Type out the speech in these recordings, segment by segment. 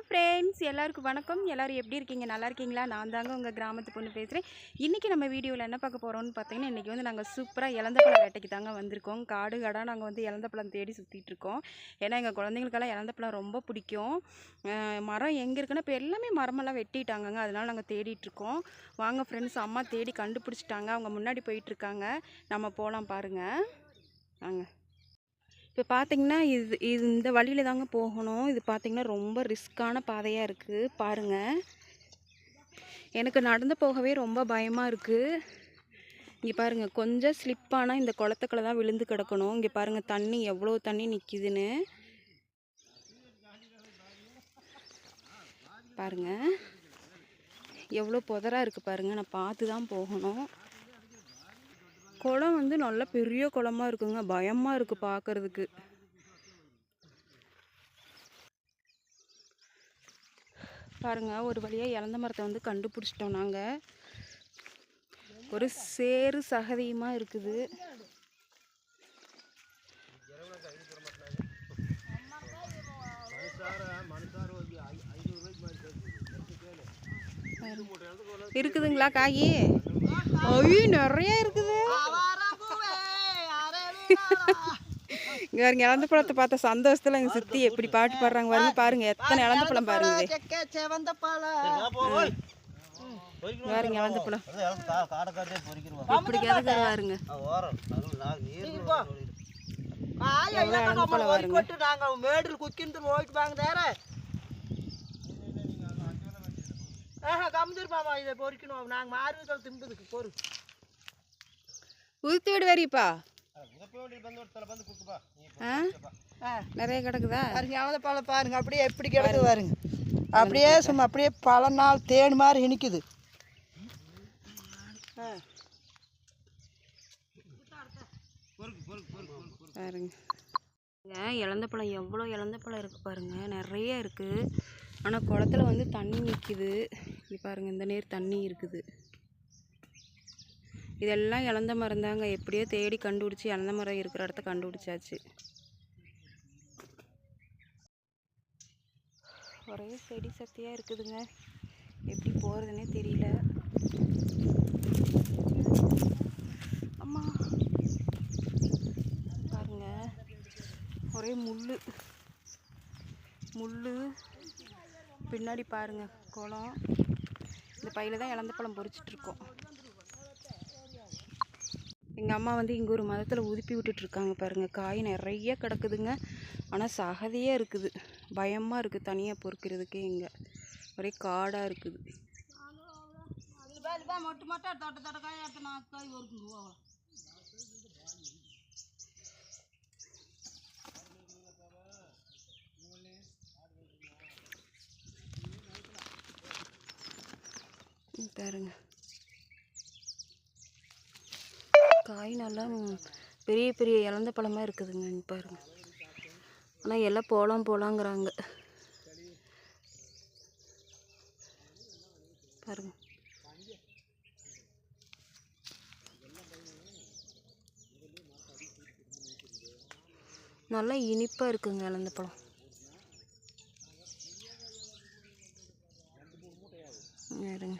Hi friends எல்லாருக்கும் வணக்கம். எல்லோரும் எப்படி இருக்கீங்க? நல்லா இருக்கீங்களா? நான் தாங்க உங்கள் கிராமத்து பொண்ணு பேசுகிறேன் இன்றைக்கி நம்ம வீடியோவில் என்ன பார்க்க போகிறோம்னு பார்த்தீங்கன்னா இன்றைக்கி வந்து நாங்கள் சூப்பராக இளந்தப்பழம் வேட்டைக்கு தாங்க வந்திருக்கோம். காடு காடாக நாங்கள் வந்து இளந்தப்பழம் தேடி சுற்றிட்டு இருக்கோம். ஏன்னா எங்கள் குழந்தைங்களுக்கெல்லாம் இளந்தப்பழம் ரொம்ப பிடிக்கும். மரம் எங்கே இருக்குன்னா இப்போ எல்லாமே மரமெல்லாம் வெட்டிட்டாங்கங்க. அதனால நாங்கள் தேடிட்டுருக்கோம் வாங்க ஃப்ரெண்ட்ஸ் அம்மா தேடி கண்டுபிடிச்சிட்டாங்க. அவங்க முன்னாடி போயிட்டுருக்காங்க நம்ம போகலாம் பாருங்கள் வாங்க. இப்போ பார்த்தீங்கன்னா இது இது இந்த வழியில் தாங்க போகணும். இது பார்த்திங்கன்னா ரொம்ப ரிஸ்க்கான பாதையாக இருக்குது பாருங்கள் எனக்கு நடந்து போகவே ரொம்ப பயமாக இருக்குது இங்கே பாருங்கள் கொஞ்சம் ஸ்லிப்பானால் இந்த குளத்துக்குள்ள தான் விழுந்து கிடக்கணும். இங்கே பாருங்கள் தண்ணி எவ்வளோ தண்ணி நிற்கிதுன்னு பாருங்கள் எவ்வளோ புதராக இருக்குது பாருங்கள் நான் பார்த்து தான் போகணும். குளம் வந்து நல்ல பெரிய குளமாக இருக்குங்க. பயமாக இருக்குது பார்க்கறதுக்கு பாருங்க ஒரு வழியாக இழந்த மரத்தை வந்து கண்டுபிடிச்சிட்டோம் நாங்கள் ஒரு சேறு சகதியுமாக இருக்குது. இருக்குதுங்களா காய்? ஐயோ நிறைய இருக்குது. இங்க பாருங்க இழந்த பழத்தை பார்த்த சந்தோஷத்துல எங்க சித்தி எப்படி பாட்டு பாடுறாங்க பாருங்க பாருங்க. எத்தனை இழந்த பழம் பாருங்க இங்க பாருங்க இழந்த பழம் இப்படி கிடக்குது பாருங்க. இழந்த பழம் பாருங்க உதுத்து விடு வரிப்பா ஆ? நிறைய கிடக்குதா? பாருங்க எவ்வளோ பழம் பாருங்க. அப்படியே எப்படி கிடக்குது பாருங்க. அப்படியே சும்மா அப்படியே பல நாள் தேன் மாதிரி இனிக்குது. பாருங்க. இங்க இழந்த பழம் எவ்வளோ இழந்த பழம் இருக்குது பாருங்க. நிறைய இருக்குது ஆனால் குளத்துல வந்து தண்ணி நிற்கிது இங்க பாருங்க இந்த நேர் தண்ணி இருக்குது. இதெல்லாம் இழந்த மரம் தாங்க எப்படியோ தேடி கண்டுபிடிச்சி இழந்த மரம் இருக்கிற இடத்த கண்டுபிடிச்சாச்சு. ஒரே செடி சக்தியாக இருக்குதுங்க. எப்படி போகிறதுனே தெரியல. அம்மா. பாருங்க. ஒரே முள் முள் பின்னாடி பாருங்க. குளம். இந்த பையில தான் இழந்த பழம் பொறிச்சிட்ருக்கோம் எங்கள் அம்மா வந்து இங்கே ஒரு மதத்தில் உதுப்பி விட்டுட்ருக்காங்க பாருங்கள் காய் நிறைய கிடக்குதுங்க. ஆனால் சகதியாக இருக்குது. பயமாக இருக்குது தனியாக பொறுக்கிறதுக்கே இங்கே. ஒரே காடாக இருக்குது. பாருங்க மொட்டை தொட்ட தொட்ட காய் அடுத்த நாலு காய் வருக்குங்க ம், பாருங்க காய் நல்லா பெரிய பெரிய இலந்த பழமாக இருக்குதுங்க பாருங்கள் பாருங்க. ஆனால் எல்லாம் போகலாம் போகலாங்கிறாங்க பாருங்க. நல்லா இனிப்பாக இருக்குங்க இலந்த பழம் இருங்க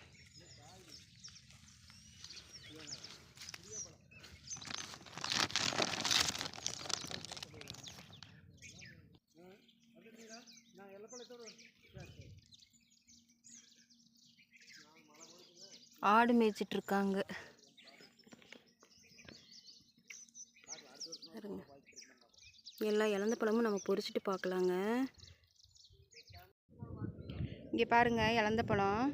ஆடு மேய்ச்சிட்டு இருக்காங்க பாருங்க. எல்லா இழந்த பழமும் நம்ம பொறிச்சிட்டு பார்க்கலாங்க இங்கே பாருங்க இழந்த பழம்.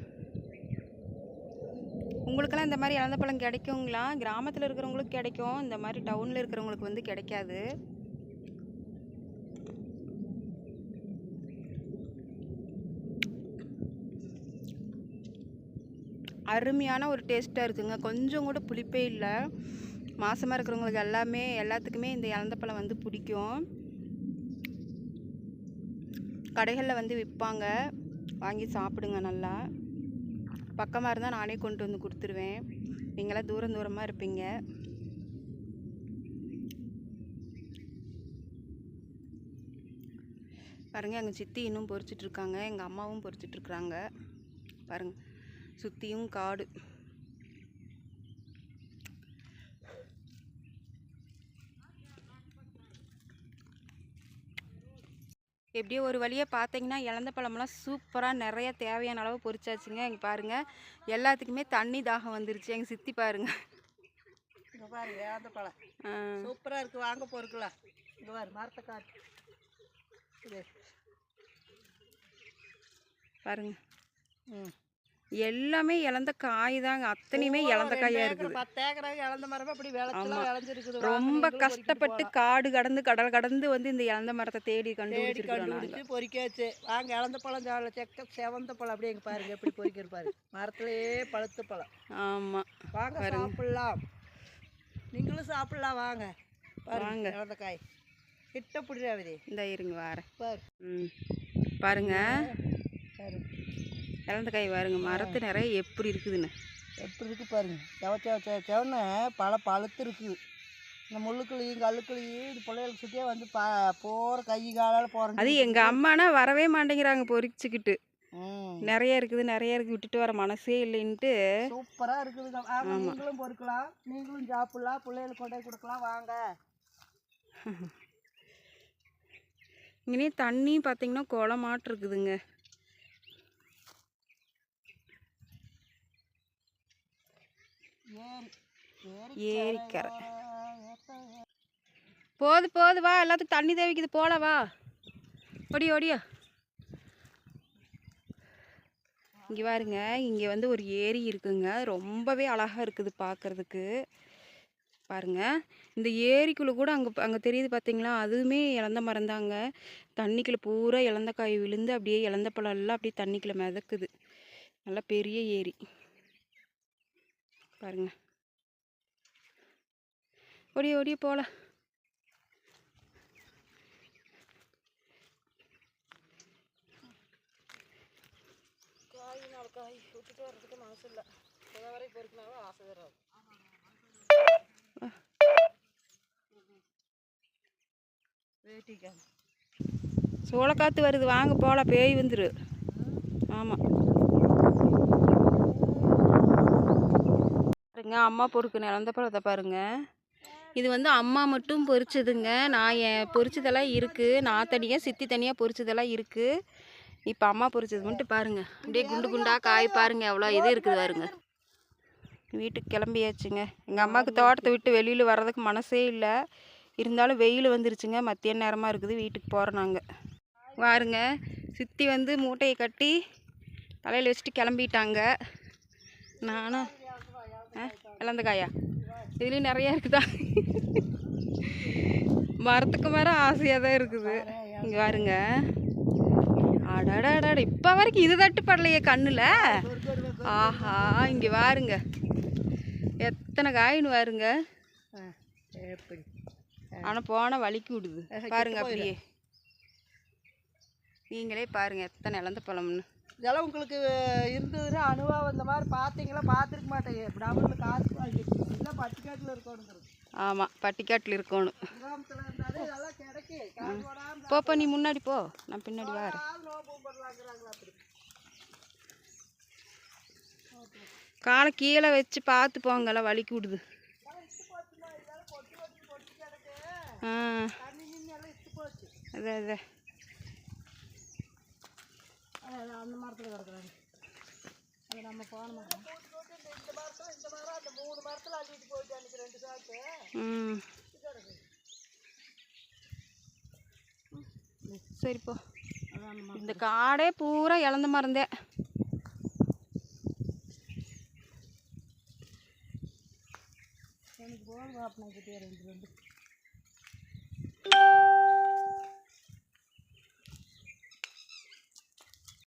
உங்களுக்கெல்லாம் இந்த மாதிரி இழந்த பழம் கிடைக்குங்களா? கிராமத்தில் இருக்கிறவங்களுக்கு கிடைக்கும் இந்த மாதிரி டவுனில் இருக்கிறவங்களுக்கு வந்து கிடைக்காது. அருமையான ஒரு டேஸ்ட்டாக இருக்குங்க. கொஞ்சம் கூட புளிப்பே இல்லை. மாசமாக இருக்கிறவங்களுக்கு எல்லாமே எல்லாத்துக்குமே இந்த இலந்த பழம் வந்து பிடிக்கும். கடைகளில் வந்து விற்பாங்க வாங்கி சாப்பிடுங்க நல்லா. பக்கமாக இருந்தால் நானே கொண்டு வந்து கொடுத்துருவேன். நீங்களாம் தூரம் தூரமாக இருப்பீங்க. பாருங்கள் எங்கள் சித்தி இன்னும் பொறிச்சிட்ருக்காங்க எங்கள் அம்மாவும் பொறிச்சிட்ருக்குறாங்க பாருங்கள் சுற்றியும் காடு. எப்படியோ ஒரு வழியாக பார்த்தீங்கன்னா இழந்த பழமெல்லாம் சூப்பராக நிறைய தேவையான அளவு பொரிச்சாச்சுங்க. இங்கே பாருங்கள் எல்லாத்துக்குமே தண்ணி தாகம் வந்துருச்சு. எங்கள் சித்தி பாருங்க. இங்கே பாருங்க அந்த பழம். சூப்பராக இருக்குது வாங்க பொறுக்கலாம் இங்கே பாரு மரத்தை காட்டு. பாருங்க. ம். எல்லாமே இழந்த காய் தாங்க அத்தனையுமே இழந்த காயாக இருக்குது ரொம்ப கஷ்டப்பட்டு காடு கடந்து கடல் கடந்து வந்து இந்த இழந்த மரத்தை தேடி கண்டுபிடிச்சு பொறிக்காச்சு. வாங்க இழந்த பழம் சாப்பிட செக்க செவந்த பழம் அப்படியே பாருங்க எப்படி பொறிக்கிற பாரு. மரத்துலேயே பழுத்த பழம். ஆமாம் வாங்க சாப்பிடலாம். நீங்களும் சாப்பிடலாம் வாங்க. பாருங்க வாங்க. இழந்த காய். கிட்ட பிடிறாவதே இந்த இருங்க வாரேன். பாரு. ம். பாருங்க. பாரு இழந்த காய் பாருங்க மரத்து நிறைய எப்படி இருக்குதுன்னு. எப்படி இருக்கு பாருங்க. செவ செவ செவ செவன்னு பல பழுத்து இருக்குது இந்த முள்ளுக்குழியும் கல்லுக்குழியும் இது பிள்ளைகளுக்கு சுற்றியே வந்து பா போகிற கை காலால் போகிற அது எங்கள் அம்மானா வரவே மாட்டேங்கிறாங்க பொறிச்சுக்கிட்டு. நிறைய இருக்குது நிறைய இருக்குது விட்டுட்டு வர மனசே இல்லைன்ட்டு. சூப்பராக இருக்குதுங்க வாங்க நீங்களும் பொறுக்கலாம். நீங்களும் சாப்பிடலாம். பிள்ளைகளுக்கு கொண்டு கொடுக்கலாம். வாங்க. இங்கேயே தண்ணி பார்த்தீங்கன்னா குளமாட்டு இருக்குதுங்க. ஏரிக்கரை ஏரி போது போது வா எல்லாத்துக்கும் தண்ணி தேவைக்குது போல வா. ஓடி ஓடியா இங்கே பாருங்க இங்கே வந்து ஒரு ஏரி இருக்குங்க. ரொம்பவே அழகாக இருக்குது பார்க்கறதுக்கு பாருங்க இந்த ஏரிக்குள்ளே கூட அங்கே அங்கே தெரியுது பார்த்தீங்களா அதுவுமே இழந்த மரம் தாங்க தண்ணிக்குள்ளே பூரா இழந்த காய் விழுந்து அப்படியே இழந்த பழம் எல்லாம் அப்படியே தண்ணிக்குள்ளே மிதக்குது. நல்லா பெரிய ஏரி. பாருங்க. ஓடிய ஓடிய போகலாம் காய் நாலு காய் விட்டுட்டு வர்றதுக்கு மனசு இல்லை. சில வரை பொறுக்கினாலும் ஆசை வராது வேட்டிக்காய். சோளக்காத்து வருது வாங்க போகலாம் பேய் வந்துரு. ஆமாம் பாருங்க. அம்மா பொறுக்கு இழந்த பழத்தை பாருங்க. இது வந்து அம்மா மட்டும் பொரிச்சதுங்க. நான் என் பொரிச்சதெல்லாம் இருக்குது நான் தனியாக சித்தி தனியாக பொரிச்சதெல்லாம் இருக்குது இப்போ அம்மா பொரிச்சது மட்டும் பாருங்க. அப்படியே குண்டு குண்டாக காய் பாருங்க. எவ்வளோ இது இருக்குது பாருங்க. வீட்டுக்கு கிளம்பியாச்சுங்க. எங்கள் அம்மாவுக்கு தோட்டத்தை விட்டு வெளியில் வர்றதுக்கு மனசே இல்லை. இருந்தாலும் வெயில் வந்துருச்சுங்க. மத்தியான நேரமாக இருக்குது. வீட்டுக்கு போகிறோம் நாங்கள் பாருங்க. சித்தி வந்து மூட்டையை கட்டி தலையில் வச்சுட்டு கிளம்பிட்டாங்க. நானும் இழந்த காயா இதுலேயும் நிறையா இருக்குதா? மரத்துக்கு மரம் ஆசையாக தான் இருக்குது. இங்கே பாருங்க. அடாடாடாட இப்போ வரைக்கும் இது தட்டுப்படலையே கண்ணில் ஆஹா இங்கே பாருங்க எத்தனை காயின்னு பாருங்க ஆனால் போனால் வலிக்கு விடுது பாருங்க அப்படியே நீங்களே பாருங்கள் எத்தனை இழந்த பழம்னு இதெல்லாம் உங்களுக்கு இருந்ததுன்னா அனுபவம் இந்த மாதிரி பார்த்தீங்களா? பார்த்துருக்க மாட்டேங்க நம்மளுக்கு காசு வாங்கி இல்லை பட்டிக்காட்டில் இருக்கணுங்கிறது. ஆமாம் பட்டிக்காட்டில் இருக்கணும். கிராமத்தில் இருந்தாலே இதெல்லாம் போப்பா நீ முன்னாடி போ. நான் பின்னாடி வரேன். காலை கீழே வச்சு பார்த்து போங்கல வலிக்கு விடுது. ஆ. தண்ணி நின்று எல்லாம் இட்டு போச்சு அதே அதே அது அந்த மரத்தில் கிடக்குறாங்க அது நம்ம போன மரம். இந்த மரத்தில் இந்த மரம் அந்த மூணு மரத்தில் அள்ளிட்டு போயிட்டு அன்றைக்கி ரெண்டு சாக்கு. ம். சரி போ. அதான் அந்த மரம் இந்த காடே பூரா இழந்த மருந்தே. எனக்கு போதும் அப்படின்னா கிட்டே ரெண்டு ரெண்டு.